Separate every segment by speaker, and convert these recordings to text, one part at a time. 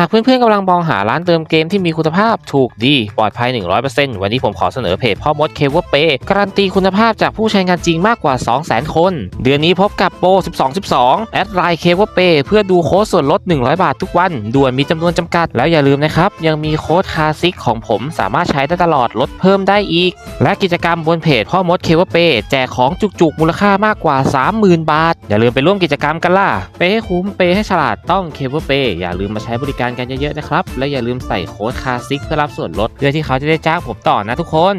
Speaker 1: หากเพื่อนๆกำลังมองหาร้านเติมเกมที่มีคุณภาพถูกดีปลอดภัย 100%วันนี้ผมขอเสนอเพจพ่อมดเคเวเปการันตีคุณภาพจากผู้ใช้งานจริงมากกว่า 200,000 คน เดือนนี้พบกับโปร 1212 แอดไลน์เคเวเปเพื่อดูโค้ดส่วนลด 100 บาททุกวัน ด่วนมีจำนวนจำกัด แล้วอย่าลืมนะครับ ยังมีโค้ดคาซิกของผมสามารถใช้ได้ตลอดลดเพิ่มได้อีก และกิจกรรมบนเพจพ่อมดเคเวเปแจกของจุกๆมูลค่ามากกว่า 30,000 บาท อย่าลืมไปร่วมกิจกรรมกันล่ะเปให้คุ้มเปให้ฉลาดต้องเคเวเปอย่าลืมมาใช้บริการกันเยอะๆนะครับ และอย่าลืมใส่โค้ดคาซิกเพื่อรับส่วนลดเพื่อที่เขาจะได้จ้างผมต่อนะทุกคน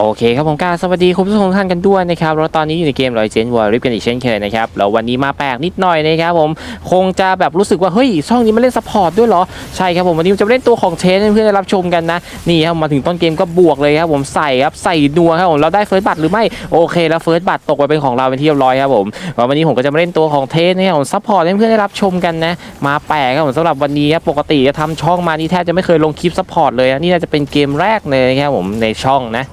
Speaker 1: โอเคครับผมกาสวัสดีคุณผู้ชมทุกท่านกันด้วยนะครับแล้วตอนนี้อยู่ในเกมรอยเจนวอลริฟกันอีกเช่นเคยนะครับแล้ววันนี้มาแปลกนิดหน่อยนะครับผมคงจะแบบรู้สึกว่าเฮ้ยช่องนี้มันเล่นซัพพอร์ตด้วยเหรอใช่ครับผมวันนี้จะมาเล่นตัวของเชนเพื่อนได้รับชมกันนะนี่ครับมาถึงต้นเกมก็บวกเลยครับผมใส่ครับใส่นัวครับผมเราได้เฟิร์สบัตหรือไม่โอเคแล้วเฟิร์สบัตตกไปเป็นของเราเป็นที่เรียบร้อยครับผมวันนี้ผมก็จะมาเล่นตัวของเทสนะครับผมซัพพอร์ตให้เพื่อนได้รับชมกันนะมาแปลกครับผมสำหรับวันนี้ครับปกติจะทำช่องมานี่แทบจะไม่เคยลงคลิปซัพพอร์ตเลยนะนี่น่าจะเป็นเกมแรกเลยนะครับผมในช่องนะ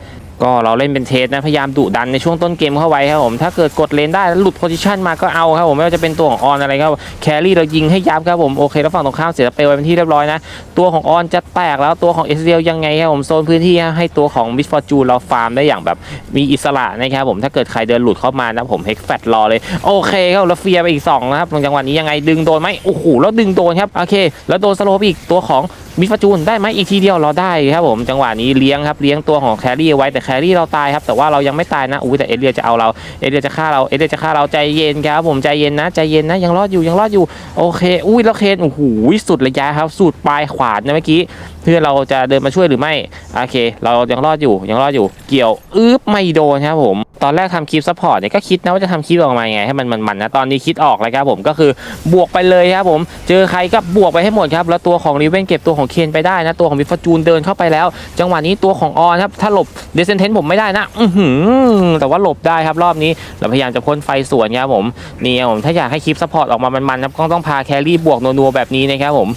Speaker 1: ก็เราเล่นเป็นเทสนะ พยายามดุดันในช่วงต้นเกมเข้าไว้ครับผม ถ้าเกิดกดเลนได้แล้วหลุดโพซิชันมาก็เอาครับผมไม่ว่าจะเป็นตัวของออนอะไรครับแครี่เรายิงให้ยับครับผม โอเคแล้วฝั่งตรงข้ามเสียสเปลไปเป็นที่เรียบร้อยนะ ตัวของออนจะแตกแล้วตัวของเอสเดียยังไงครับผมโซนพื้นที่ให้ตัวของมิสฟอร์จูนเราฟาร์มได้อย่างแบบมีอิสระนะครับผมถ้าเกิดใครเดินหลุดเข้ามานะผมเฮกแฟตรอเลยโอเคครับแล้วเฟียไปอีกสองนะครับตรงจังหวะนี้ยังไงดึงโดนไหมโอ้โหแล้วดึงโดนครับโอเค แล้วโดนสโลปอีกตัวของมิสฟาจูนได้ไหมอีกทีเดียวเราได้ครับผมจังหวะนี้เลี้ยงครับเลี้ยงตัวของแครี่ไว้แต่แครี่เราตายครับแต่ว่าเรายังไม่ตายนะอุ้ยแต่เอเดียจะเอาเราเอเดียจะฆ่าเราเอเดียจะฆ่าเราใจเย็นครับผมใจเย็นนะใจเย็นนะยังรอดอยู่ยังรอดอยู่โอเค อุ้ยแล้วเคนโอ้โหสุดระยะครับสุดปลายขวานนะเมื่อกี้เพื่อนเราจะเดินมาช่วยหรือไม่โอเค เรายังรอดอยู่ยังรอดอยู่เกี่ยวอึ๊บไม่โดนครับผม ตอนแรกทำคลิปซัพพอร์ตเนี่ยก็คิดนะว่าจะทำคลิปออกมาไงให้มันมันๆนะตอนนี้คิดออกแล้วครับผมก็คือบวกไปเลยครับผมเจอใครก็บวกไปให้หมดครับแล้วตัวของรีเวนเก็บตัวของเคนไปได้นะตัวของมิฟจูนเดินเข้าไปแล้ว จังหวะนี้ตัวของออนครับถ้าหลบเดซเซนเทนผมไม่ได้นะอือหือแต่ว่าหลบได้ครับรอบนี้เราพยายามจะพ่นไฟสวนครับผมนี่ครับผมถ้าอยากให้คลิปซัพพอร์ตออกมามันๆครับก็ต้องพาแครี่บวกนัวๆแบบนี้นะครับผม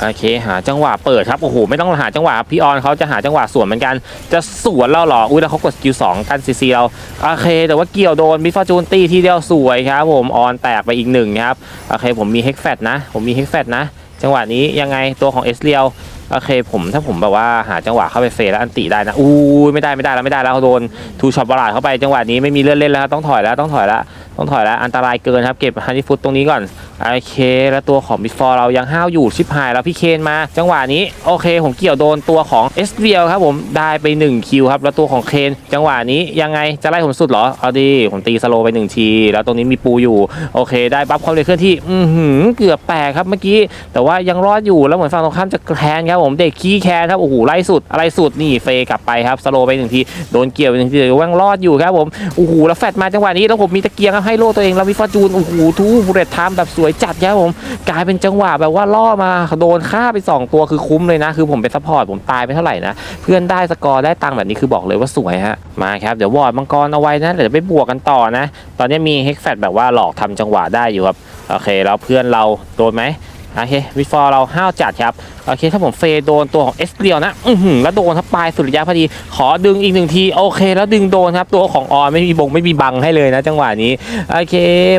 Speaker 1: โอเคหาจังหวะเปิดครับโอ้โหไม่ต้องหาจังหวะพี่ออนเขาจะหาจังหวะสวนเหมือนกัน จะสวนเราหรออุ้ยแล้วเขากดสกิลสองกันซีซีเราโอเค แต่ว่าเกี่ยวโดนมิฟาจูนตีทีเดียวสวยครับผมออนแตกไปอีกหนึ่งครับโอเคผมมีเฮกแฟตนะ ผมมีเฮกแฟตนะ จังหวะนี้ยังไงตัวของเอสเรียวโอเคผมถ้าผมแบบว่าหาจังหวะเข้าไปเฟรแล้วอันติได้นะอู้ยไม่ได้ไม่ได้แล้วไม่ได้แล้วเขาโดนทูช็อตบอลาดเข้าไปจังหวะนี้ไม่มีเลื่อนเล่นแล้วต้องถอยแล้วต้องถอยแล้วต้องถอยแล้วอันตรายเกินครับเก็บฮันนี่ฟุตตรงนี้ก่อนโอเค แล้วตัวของบิฟอร์เรายังห้าวอยู่ชิบหายแล้วพี่เคนมา จังหวะนี้โอเค ผมเกี่ยวโดนตัวของเอสเียลครับผมได้ไป1คิวครับแล้วตัวของเคนจังหวะนี้ยังไงจะไล่ผมสุดเหรอเอาดีผมตีสโลไปหนึ่งทีแล้วตรงนี้มีปูอยู่โอเค ได้บัฟความเร็วเคลื่อนที่อือหือเกือบแตกครับเมื่อกี้ แต่ว่ายังรอดอยู่แล้วเหมือนฝั่งตรงข้ามจะแคนครับผมเด็กขี้แคนครับโอ้โหไล่สุดอะไรสุดนี่เฟย์กลับไปครับสโลไปหนึ่งทีโดนเกี่ยวไปหนึ่งทีแต่ว่ายังรอดอยู่ครับผมโอ้โหแล้วแฟดมาจังหวะนี้แล้วผมมีตะเกียงครับให้โล่ตัวเองแล้วมีฟอร์จูนโอ้โหทูบูเรตไทม์แบบสวยจัดครับผมกลายเป็นจังหวะแบบว่าล่อมาโดนฆ่าไป 2 ตัวคือคุ้มเลยนะ คือผมเป็นซัพพอร์ตผมตายไปเท่าไหร่นะ เพื่อนได้สกอร์ได้ตังค์แบบนี้คือบอกเลยว่าสวยฮะมาครับเดี๋ยววอร์ดมังกรเอาไว้นะเดี๋ยวไปบวกกันต่อนะ ตอนนี้มีเฮกแฟตแบบว่าหลอกทำจังหวะได้อยู่ครับโอเคแล้วเพื่อนเราโดนไหมโอเควิฟอร์เราห้าวจัดครับโอเคถ้าผมเฟย์โดนตัวของเอสเรียวนะอือหือแล้วโดนครับปลายสุดระยะพอดี ขอดึงอีกหนึ่งทีโอเค แล้วดึงโดนครับตัวของออนไม่มีบงไม่มีบังให้เลยนะ จังหวะนี้โอเค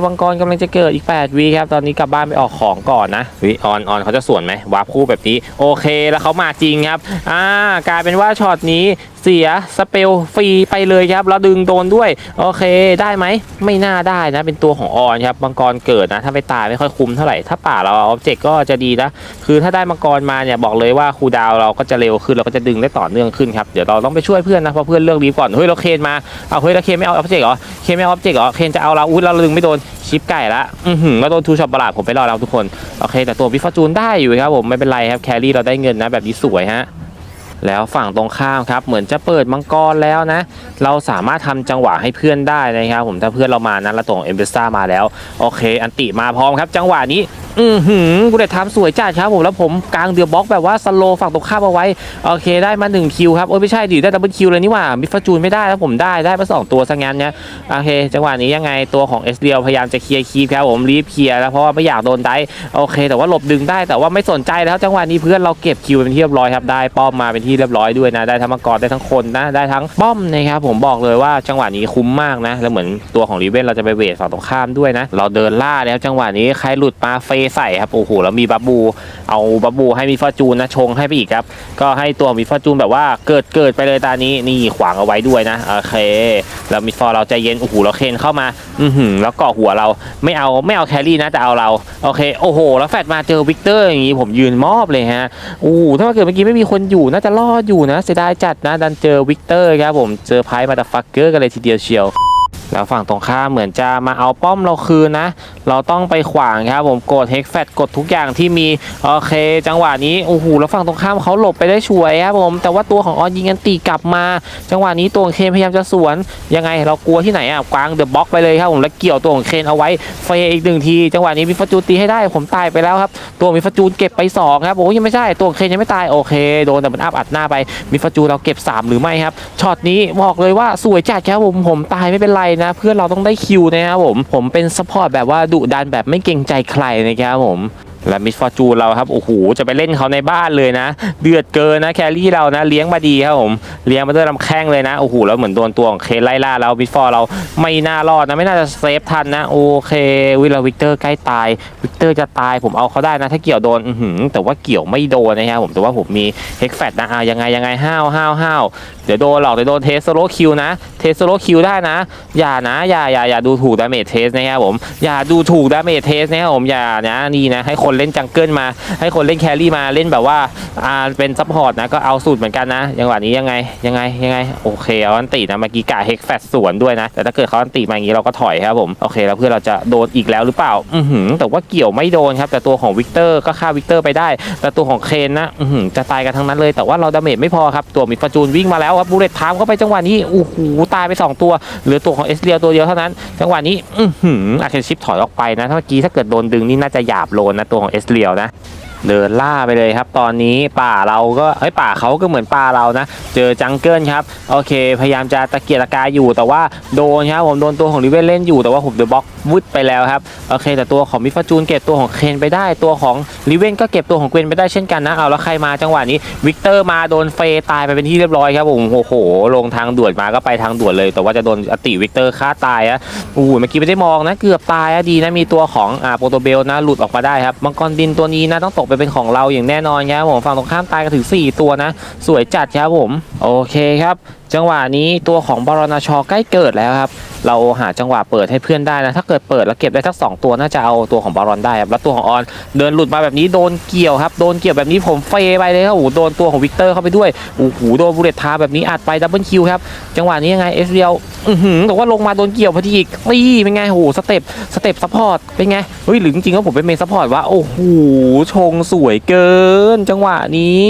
Speaker 1: มังกรกำลังจะเกิดอีก8วีครับตอนนี้กลับบ้านไปออกของก่อนนะวิออนออนเขาจะสวนไหมวาร์ปคู่แบบนี้โอเคแล้วเขามาจริงครับอ่ากลายเป็นว่าช็อตนี้เสียสเปลฟรีไปเลยครับแล้วดึงโดนด้วยโอเคได้ไหมไม่น่าได้นะ เป็นตัวของออนครับมังกรเกิดนะ ถ้าไปตายไม่ค่อยคุ้มเท่าไหร่ถ้าป่าเราออบเจกต์ก็จะดีนะ คือถ้าได้มังกรมาเนี่ยบอกเลยว่าคูดาวเราก็จะเร็วขึ้นเราก็จะดึงได้ต่อเนื่องขึ้นครับเดี๋ยวเราต้องไปช่วยเพื่อนนะเพราะเพื่อนเลือกรีบก่อนเฮ้ยเราเคนมาเอาเฮ้ยเราเคนไม่เอาออบเจกต์เหรอเคนไม่เอาออบเจกต์เหรอเคนจะเอาเราอุ้ยเราดึงไม่โดนชิปไก่ละอือหือเราโดนทูช็อตประหลาดผมไปรอดแล้วทุกคนโอเค แต่ตัววิฟาจูนได้อยู่ครับผมไม่เป็นไรครับแครี่เราได้เงินนะแบบนี้สวยฮะแล้วฝั่งตรงข้ามครับเหมือนจะเปิดมังกรแล้วนะ เราสามารถทำจังหวะให้เพื่อนได้นะครับผมถ้าเพื่อนเรามานะแล้วตรงเอ็มเบซ่ามาแล้ว โอเค อันติมาพร้อมครับ จังหวะนี้อือหือกูได้ทำสวยจัดครับผมแล้วผมกลางเดือบล็อกแบบว่าสโลฝั่งตรงข้ามเอาไว้ โอเคได้มา1คิวครับ โอ้ยไม่ใช่ดิได้ดับเบิลคิวเลยนี่หว่ามิฟจูนไม่ได้แล้วผมได้ได้มาสองตัวซะงั้นเนี่ยโอเค จังหวะนี้ยังไงตัวของเอสเดียพยายามจะเคลียร์คีครับผมรีบเคลียร์แล้วเพราะว่าไม่อยากโดนได้โอเค แต่ว่าหลบดึงได้แต่ว่าไม่สนใจแล้วจังหวะนี้เพื่อนเราเก็บคิวเป็นที่เรียบร้อยครับได้ป้อมมาเป็นที่เรียบร้อยด้วยนะได้ทั้งมังกรได้ทั้งคนนะได้ทั้งป้อมนะครับผมบอกเลยว่าจังหวะนี้คุ้มมากนะแล้วเหมือนตัวของรีเวนเราจะไปเวทฝั่งตรงข้ามด้วยนะเราเดินล่าแล้วจังหวะนี้ใครหลุดมาเฟใส่ครับโอ้โหแล้วมีบับบู เอาบับบูให้มีฟอร์จูนนะชงให้ไปอีกครับ ก็ให้ตัวมีฟอร์จูนแบบว่าเกิดเกิดไปเลยตานี้นี่ขวางเอาไว้ด้วยนะโอเคแล้วมีฟอร์เราใจเย็นโอ้โหเราเคนเข้ามาอือหือแล้วเกาะหัวเราไม่เอาไม่เอาแครี่นะแต่เอาเราโอเคโอ้โห แล้วแฟดมาเจอวิกเตอร์อย่างงี้ผมยืนมอบเลยฮะโอ้ถ้าเกิดเมื่อกี้ไม่มีคนอยู่น่าจะรอดอยู่นะเสียดายจัดนะดันเจอวิกเตอร์ครับผมเจอไพ่มาตาฟักเกอร์กันเลยทีเดียวเชียว แล้วฝั่งตรงข้ามเหมือนจะมาเอาป้อมเราคืนนะ เราต้องไปขวางครับผมกดเฮกแฟตกดทุกอย่างที่มีโอเค จังหวะนี้โอ้โหแล้วฝั่งตรงข้ามเขาหลบไปได้ช่วยครับผมแต่ว่าตัวของออนยิงกันตีกลับมา จังหวะนี้ตัวของเคนพยายามจะสวนยังไงเรากลัวที่ไหนอะกวางเดอะบ็อกไปเลยครับผมแล้วเกี่ยวตัวของเคนเอาไว้เฟยอีกหนึ่งที จังหวะนี้มีฟอร์จูตีให้ได้ผมตายไปแล้วครับตัวมีฟอร์จูเก็บไปสองครับโอ้ยังไม่ใช่ตัวของเคนยังไม่ตายโอเคโดนแต่มันอัพอัดหน้าไปมีฟอร์จูเราเก็บสามหรือไม่ครับช็อตนี้บอกเลยว่าสวยจัดครับผมผมตายไม่เป็นไรนะเพื่อนเราต้องได้คิวนะครับผม ผมเป็นซัพพอร์ตแบบว่าดุดันแบบไม่เกรงใจใครนะครับผม และมิสฟอร์จูนเราครับโอ้โหจะไปเล่นเขาในบ้านเลยนะ เดือดเกินนะแครี่เรานะเลี้ยงมาดีครับผมเลี้ยงมาด้วยลำแข้งเลยนะโอ้โหแล้วเหมือนโดนตัวของเคนไล่ล่าแล้วมิสฟอร์เราไม่น่ารอดนะไม่น่าจะเซฟทันนะโอเควิลาวิกเตอร์ใกล้ตายวิกเตอร์จะตายผมเอาเขาได้นะ ถ้าเกี่ยวโดนแต่ว่าเกี่ยวไม่โดนนะครับผมแต่ว่าผมมีเฮกแฟตนะอะยังไงยังไงห้าวห้าวห้าวเดี๋ยวโดนหรอกเดี๋ยวโดนเทสโลคิวนะเทสโลคิวได้นะ อย่านะอย่าอย่าอย่าดูถูกดาเมจเทสนะครับผมอย่าดูถูกดาเมจเทสนะครับผมอย่านะนี่นะให้คนเล่นจังเกิลมา ให้คนเล่นแครี่มาเล่นแบบว่าอ่าเป็นซัพพอร์ตนะก็เอาสูตรเหมือนกันนะจังหวะนี้ยังไงยังไงยังไงโอเคเอาอันตินะเมื่อกี้กะเฮกแฟตสวนด้วยนะ แต่ถ้าเกิดเขาอันติมาอย่างนี้เราก็ถอยครับผมโอเคแล้วเพื่อนเราจะโดนอีกแล้วหรือเปล่าอือหือแต่ว่าเกี่ยวไม่โดนครับแต่ตัวของวิกเตอร์ก็ฆ่าวิกเตอร์ไปได้ แต่ตัวของเคนนะอือหือจะตายกันทั้งนั้นเลย แต่ว่าเราดาเมจไม่พอครับตัวมิฟาจูนวิ่งมาแล้วครับบูเลตไทม์เข้าไปจังหวะนี้โอ้โหตายไปสองตัวเหลือตัวของเอสเรียตัวเดียวเท่านั้น จังหวะนี้อือหืออาเคนชิปถอยออกไปนะถ้าเมื่อกี้ถ้าเกิดโดนดึงนี่น่าจะหยาบโลนนะตัวของเอสเรียวนะ เดินล่าไปเลยครับ ตอนนี้ป่าเราก็เอ้ยป่าเขาก็เหมือนป่าเรานะ เจอจังเกิลครับโอเค พยายามจะตะเกียกตะกายอยู่แต่ว่าโดนครับผมโดนตัวของริเวนเล่นอยู่แต่ว่าผมเดอะบ็อกวุดไปแล้วครับโอเค แต่ตัวของมิฟาจูนเก็บตัวของเคนไปได้ตัวของริเวนก็เก็บตัวของเกวนไปได้เช่นกันนะเอาแล้วใครมาจังหวะนี้วิกเตอร์มาโดนเฟย์ตายไปเป็นที่เรียบร้อยครับผมโอ้โห ลงทางด่วนมาก็ไปทางด่วนเลย แต่ว่าจะโดนอติวิกเตอร์ฆ่าตายอะโอ้โหเมื่อกี้ไม่ได้มองนะ เกือบตายอะดีนะมีตัวของอ่าโปรโตเบลนะหลุดออกมาได้ครับมังกรดินตัวนี้นะต้องตกไปเป็นของเราอย่างแน่นอนครับผมฝั่งตรงข้ามตายกันถึง 4 ตัวนะ สวยจัดครับผม โอเคครับ จังหวะนี้ตัวของบรอนาชอใกล้เกิดแล้วครับ เราหาจังหวะเปิดให้เพื่อนได้นะ ถ้าเกิดเปิดแล้วเก็บได้ทั้งสองตัวน่าจะเอาตัวของบารอนได้ครับ แล้วตัวของออนเดินหลุดมาแบบนี้โดนเกี่ยวครับ โดนเกี่ยวแบบนี้ผมเฟไปเลยครับโอ้โหโดนตัวของวิกเตอร์เข้าไปด้วย โอ้โหโดนบูเลตทาแบบนี้อัดไปดับเบิลคิวครับ จังหวะนี้ยังไงเอสเรียวอือหือแต่ว่าลงมาโดนเกี่ยวพอดีอีกนี่เป็นไงโอ้โหสเต็ปสเต็ปซัพพอร์ตเป็นไง เฮ้ยหรือจริงๆแล้วผมเป็นเมนซัพพอร์ตวะ โอ้โหชงสวยเกิน จังหวะนี้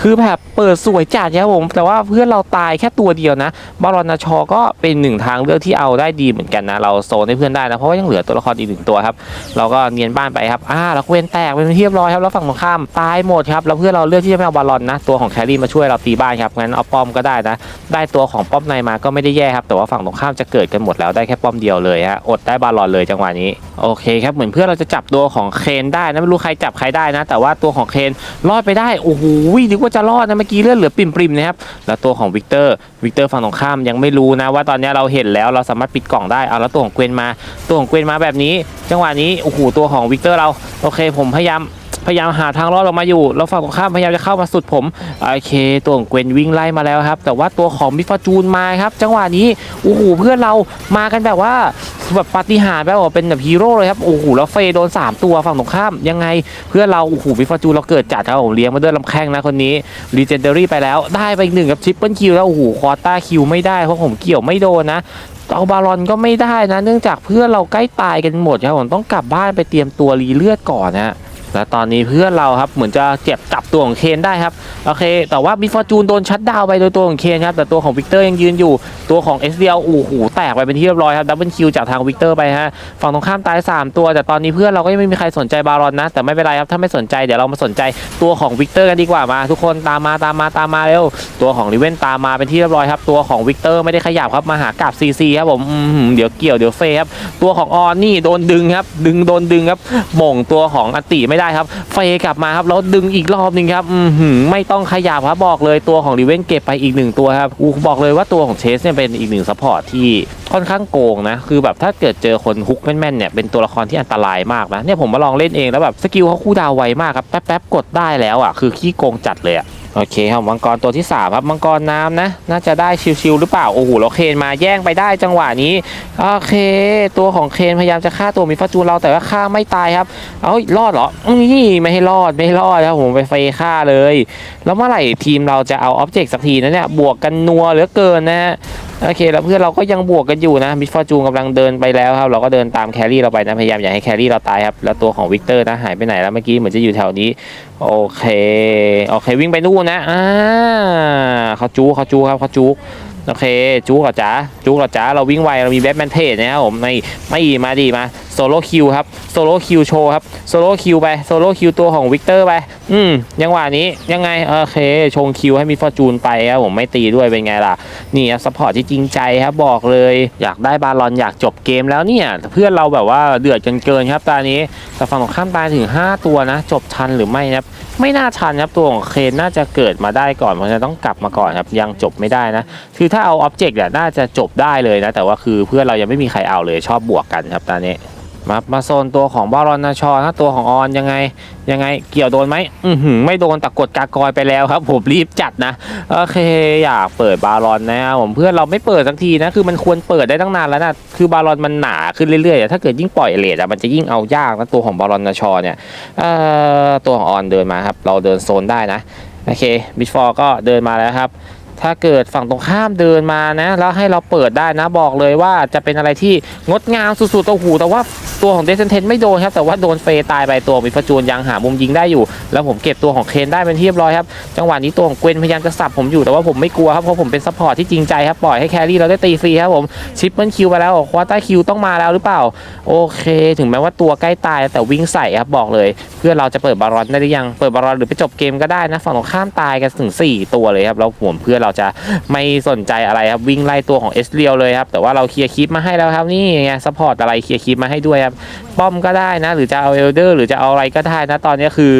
Speaker 1: คือแบบเปิดสวยจัดครับผม แต่ว่าเพื่อนเราตายแค่ตัวเดียวนะบารอนชอก็เป็นหนึ่งทางเลือกที่เอาได้ดีเหมือนกันนะ เราโซนให้เพื่อนได้นะ เพราะว่ายังเหลือตัวละครอีกหนึ่งตัวครับ เราก็เนียนบ้านไปครับอ่าแล้วเวนแตกเป็นเรียบร้อยครับ แล้วฝั่งตรงข้ามตายหมดครับ แล้วเพื่อนเราเลือกที่จะไม่เอาบาลอนนะ ตัวของแครี่มาช่วยเราตีบ้านครับ งั้นเอาป้อมก็ได้นะ ได้ตัวของป้อมในมาก็ไม่ได้แย่ครับ แต่ว่าฝั่งตรงข้ามจะเกิดกันหมดแล้วได้แค่ป้อมเดียวเลยฮะ อดได้บาลอนเลยจังหวะนี้ โอเคครับ เหมือนเพื่อนเราจะจับตัวของเคนได้นะไม่รู้ใครจับใครได้นะ แต่ว่าตัวของเคนรอดไปได้ โอ้โหนึกว่าจะรอดนะ เมื่อกี้เลือดเหลือปิ่มๆนะครับ แล้วตัวของวิกเตอร์วิกเตอร์ฝั่งตรงข้ามยังไม่รู้นะว่าตอนนี้เราเห็นแล้วเราสามารถปิดกล่องได้เอาแล้วตัวของเกวนมาตัวของเกวนมาแบบนี้ จังหวะนี้โอ้โหตัวของวิกเตอร์เราโอเค ผมพยายามพยายามหาทางรอดออกมาอยู่แล้วฝั่งตรงข้ามพยายามจะเข้ามาสุดผมโอเคตัวของเกวนวิ่งไล่มาแล้วครับ แต่ว่าตัวของมิฟาจูนมาครับ จังหวะนี้โอ้โหเพื่อนเรามากันแบบว่า แบบปาฏิหาริย์แบบว่าเป็นแบบฮีโร่เลยครับโอ้โหแล้วเฟย์โดน 3 ตัวฝั่งตรงข้ามยังไงเพื่อเราโอ้โหมิฟาจูนเราเกิดจัดครับผมเลี้ยงมาด้วยลำแข้งนะคนนี้รีเจนเดอรี่ไปแล้วได้ไปอีกหนึ่งกับทริปเปิลคิวแล้วโอ้โหคอต้าคิวไม่ได้เพราะผมเกี่ยวไม่โดนนะเอาบาลอนก็ไม่ได้นะ เนื่องจากเพื่อนเราใกล้ตายกันหมดครับผมต้องกลับบ้านไปเตรียมตัวรีเลือดก่อนนะ และตอนนี้เพื่อนเราครับเหมือนจะเจ็บจับตัวของเคนได้ครับโอเค แต่ว่าบิฟอร์จูนโดนชัดดาวไปโดยตัวของเคนครับแต่ตัวของวิกเตอร์ยังยืนอยู่ตัวของเอสเดียโอ้โหแตกไปเป็นที่เรียบร้อยครับดับเบิลคิวจากทางวิกเตอร์ไปฮะฝั่งตรงข้ามตาย 3 ตัว แต่ตอนนี้เพื่อนเราก็ยังไม่มีใครสนใจบารอนนะ แต่ไม่เป็นไรครับถ้าไม่สนใจเดี๋ยวเรามาสนใจตัวของวิกเตอร์กันดีกว่ามา ทุกคนตามมาตามมาตามมาเร็วตัวของลิเวนตามมาเป็นที่เรียบร้อยครับตัวของวิกเตอร์ไม่ได้ขยับครับมาหากราบซีซีครับผมอืมเดี๋ยวเกี่ยวเดี๋ยวเฟยครับตัวของออนนี่โดนดึงครับดึงโดนดึงครับหม่งตัวของอติไม่ได้ครับเฟกลับมาครับแล้วดึงอีกรอบหนึ่งครับอือหือไม่ต้องขยับครับบอกเลยตัวของริเวนเก็บไปอีกหนึ่งตัวครับอูบอกเลยว่าตัวของเชสเนี่ยเป็นอีกหนึ่งซัพพอร์ตที่ค่อนข้างโกงนะ คือแบบถ้าเกิดเจอคนฮุกแม่นๆเนี่ยเป็นตัวละครที่อันตรายมากนะเนี่ยผมมาลองเล่นเองแล้วแบบสกิลเขาคู่ดาวไวมากครับแป๊บๆกดได้แล้วอะคือขี้โกงจัดเลยอะ โอเคครับมังกรตัวที่สามครับมังกรน้ำนะ น่าจะได้ชิวๆหรือเปล่า โอ้โหเราเคนมาแย่งไปได้จังหวะนี้ โอเค ตัวของเคนพยายามจะฆ่าตัวมิฟาจูเราแต่ว่าฆ่าไม่ตายครับ เอารอดเหรอนี่ไม่ให้รอดไม่ให้รอดครับผมไปเฟยฆ่าเลย แล้วเมื่อไหร่ทีมเราจะเอาออบเจกต์สักทีนะเนี่ยบวกกันนัวเหลือเกินนะฮะ โอเค แล้วเพื่อนเราก็ยังบวกกันอยู่นะมิฟาจูนกำลังเดินไปแล้วครับ เราก็เดินตามแครี่เราไปนะ พยายามอย่าให้แครี่เราตายครับ แล้วตัวของวิกเตอร์นะหายไปไหนแล้วเมื่อกี้เหมือนจะอยู่แถวนี้ โอเค โอเควิ่งไปนู่นนะอ่าเขาจูเขาจูครับเขาจูโอเค จูกับจ๋าจูกับจ๋าเราวิ่งไวเรามีแบทแมนเทสนะครับผมไม่ไม่มาดีมาโซโล่คิวครับโซโล่คิวโชว์ครับโซโล่คิวไปโซโล่คิวตัวของวิกเตอร์ไป อืมยังหวะนี้ยังไงโอเค ชงคิวให้มีฟอร์จูนไปครับผมไม่ตีด้วยเป็นไงล่ะ นี่ครับซัพพอร์ตที่จริงใจครับบอกเลย อยากได้บาลอนอยากจบเกมแล้วเนี่ย เพื่อนเราแบบว่าเดือดกันเกินครับตอนนี้แต่ฝั่งตรงข้ามตายถึง 5 ตัวนะ จบทันหรือไม่นะครับไม่น่าทันครับตัวของเคนน่าจะเกิดมาได้ก่อนเพราะฉะนั้นต้องกลับมาก่อนครับยังจบไม่ได้นะคือถ้าเอาอ็อบเจกต์เนี่ยน่าจะจบได้เลยนะ แต่ว่าคือเพื่อนเรายังไม่มีใครเอาเลยชอบบวกกันครับตอนนี้ มามาโซนตัวของบารอนนาชอนะตัวของออนยังไงยังไงเกี่ยวโดนไหมอือหือไม่โดนแต่กดกากอยไปแล้วครับผมรีบจัดนะโอเคอยากเปิดบารอนนะผมเพื่อนเราไม่เปิดสักทีนะคือมันควรเปิดได้ตั้งนานแล้วนะคือบารอนมันหนาขึ้นเรื่อยๆถ้าเกิดยิ่งปล่อยเลทอะมันจะยิ่งเอายากนะตัวของบารอนนาชอเนี่ยตัวของออนเดินมาครับเราเดินโซนได้นะโอเคบิชฟอร์ก็เดินมาแล้วครับถ้าเกิดฝั่งตรงข้ามเดินมานะ แล้วให้เราเปิดได้นะบอกเลยว่าจะเป็นอะไรที่งดงามสุดๆตัวหูแต่ว่า ตัวของเดซเทนไม่โดนครับแต่ว่าโดนเฟย์ตายไปตัวมิฟาจูนยังหามุมยิงได้อยู่ แล้วผมเก็บตัวของเคนได้เป็นที่เรียบร้อยครับจังหวะนี้ตัวของเกวนพยายามจะสับผมอยู่แต่ว่าผมไม่กลัวครับเพราะผมเป็นซัพพอร์ตที่จริงใจครับปล่อยให้แครี่เราได้ตีฟรีครับผมชิปเปิลคิวไปแล้วควอต้าคิวต้องมาแล้วหรือเปล่า โอเค ถึงแม้ว่าตัวใกล้ตายแต่วิ่งใส่ครับบอกเลย เพื่อเราจะเปิดบาลอนได้หรือยังเปิดบาลอนหรือไปจบเกมก็ได้นะฝั่งตรงข้ามตายกันถึง 4 ตัวเลยครับแล้วผมเพื่อเราจะไม่สนใจอะไรครับวิ่งไล่ตัวของเอสเรียวเลยครับแต่ว่าเราเคลียร์คลิปมาให้แล้วครับนี่ไงซัพพอร์ตอะไรเคลียร์คลิปมาให้ด้วยครับป้อมก็ได้นะ หรือจะเอาเอลเดอร์หรือจะเอาอะไรก็ได้นะ ตอนนี้คือ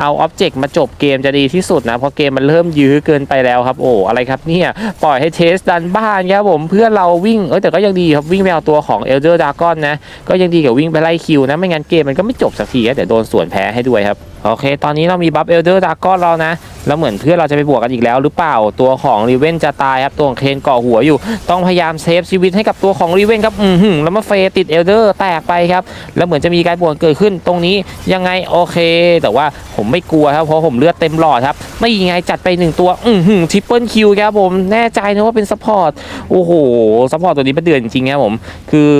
Speaker 1: เอาอ็อบเจกต์มาจบเกมจะดีที่สุดนะ เพราะเกมมันเริ่มยื้อเกินไปแล้วครับ โอ้อะไรครับเนี่ย ปล่อยให้เทสดันบ้านครับผมเพื่อเราวิ่งเอ้ยแต่ก็ยังดีครับวิ่งไปเอาตัวของเอลเดอร์ดากอนนะ ก็ยังดีกับวิ่งไปไล่คิวนะ ไม่งั้นเกมมันก็ไม่จบสักทีครับเดี๋ยวโดนสวนแพ้ให้ด้วยครับ โอเค ตอนนี้เรามีบัฟเอลเดอร์ดากอนเรานะ แล้วเหมือนเพื่อนเราจะไปบวกกันอีกแล้วหรือเปล่าตัวของรีเวนจะตายครับตัวของเคนเกาะหัวอยู่ ต้องพยายามเซฟชีวิตให้กับตัวของรีเวนครับอือหือแล้วมาเฟยติดเอลเดอร์แตกไปครับแล้วเหมือนจะมีการบวกเกิดขึ้นตรงนี้ยังไงโอเค แต่ว่าผมไม่กลัวครับเพราะผมเลือดเต็มหลอดครับไม่ยังไงจัดไปหนึ่งตัวอือหือทริปเปิลคิวครับผมแน่ใจนะว่าเป็นซัพพอร์ตโอ้โหซัพพอร์ตตัวนี้เป็นเดือนจริงๆครับผมคือ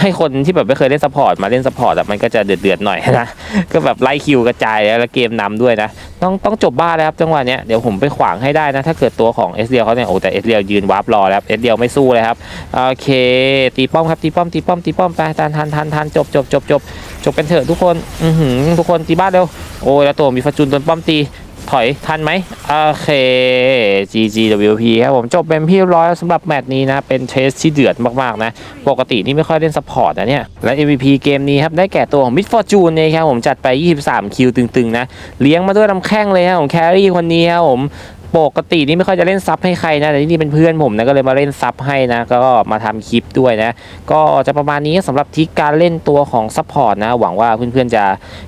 Speaker 1: ให้คนที่แบบไม่เคยเล่นซัพพอร์ตมาเล่นซัพพอร์ตอะมันก็จะเดือดๆหน่อยนะก็แบบไล่คิวกระจายแล้วเกมนำด้วยนะ ต้องต้องจบบ้านแล้วครับจังหวะเนี้ยเดี๋ยวผมไปขวางให้ได้นะ ถ้าเกิดตัวของเอสเดียเขาเนี่ยโอ้แต่เอสเดียยืนวาร์ปรอแล้วเอสเดียไม่สู้เลยครับโอเค ตีป้อมครับตีป้อมตีป้อมตีป้อมไปทันทันทันทันจบจบจบจบจบกันเถอะทุกคนอือหือทุกคนตีบ้านเร็วโอ้ยแล้วตัวมีฟาจุนโดนป้อมตี ถอยทันไหมโอเค GGWP ครับผมจบเป็นพี่ร้อยสำหรับแมตช์นี้นะ เป็นเทสที่เดือดมากๆนะ ปกตินี่ไม่ค่อยเล่นซัพพอร์ตนะเนี่ย และ MVP เกมนี้ครับ ได้แก่ตัวของ Mid Fortune นะครับผมจัดไป 23 คิวตึงๆ นะ เลี้ยงมาด้วยลำแข้งเลยครับผมแครี่คนนี้ครับผม ปกตินี่ไม่ค่อยจะเล่นซับให้ใครนะแต่ที่นี่เป็นเพื่อนผมนะก็เลยมาเล่นซับให้นะก็มาทำคลิปด้วยนะ ก็จะประมาณนี้สำหรับทริกการเล่นตัวของซัพพอร์ตนะ หวังว่าเพื่อนๆจะ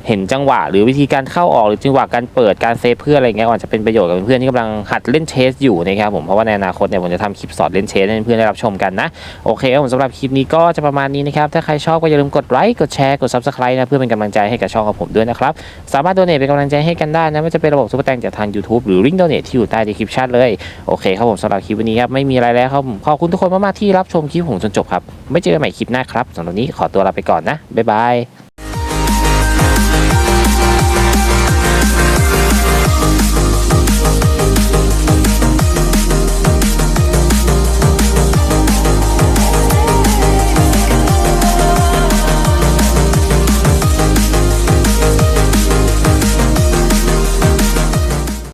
Speaker 1: เห็นจังหวะ หรือวิธีการเข้าออกหรือจังหวะการเปิดการเซฟเพื่ออะไรเงี้ยอาจจะเป็นประโยชน์กับเพื่อนที่กำลังหัดเล่นเชสอยู่นะครับผมเพราะว่าในอนาคตเนี่ยผมจะทำคลิปสอนเล่นเชสให้เพื่อนได้รับชมกันนะโอเคครับผมสำหรับคลิปนี้ก็จะประมาณนี้นะครับถ้าใครชอบก็อย่าลืมกดไลค์กดแชร์กด subscribe นะเพื่อเป็นกำลังใจให้กับช่องของผมด้วยนะครับสามารถโดเนทเป็นกำลังใจให้กันได้นะไม่ว่าจะเป็นระบบซุปเปอร์แตงจากทาง YouTube หรือลิงก์โดเนทที่อยู่ต้ดีคริปชั่นเลย โอเคครับผมสำหรับคลิปวันนี้ครับไม่มีอะไรแล้วครับขอบคุณทุกคนมากๆที่รับชมคลิปผมจนจบครับไม่เจอกันใหม่คลิปหน้าครับสำหรับวันนี้ขอตัวลาไปก่อนนะบ๊ายบาย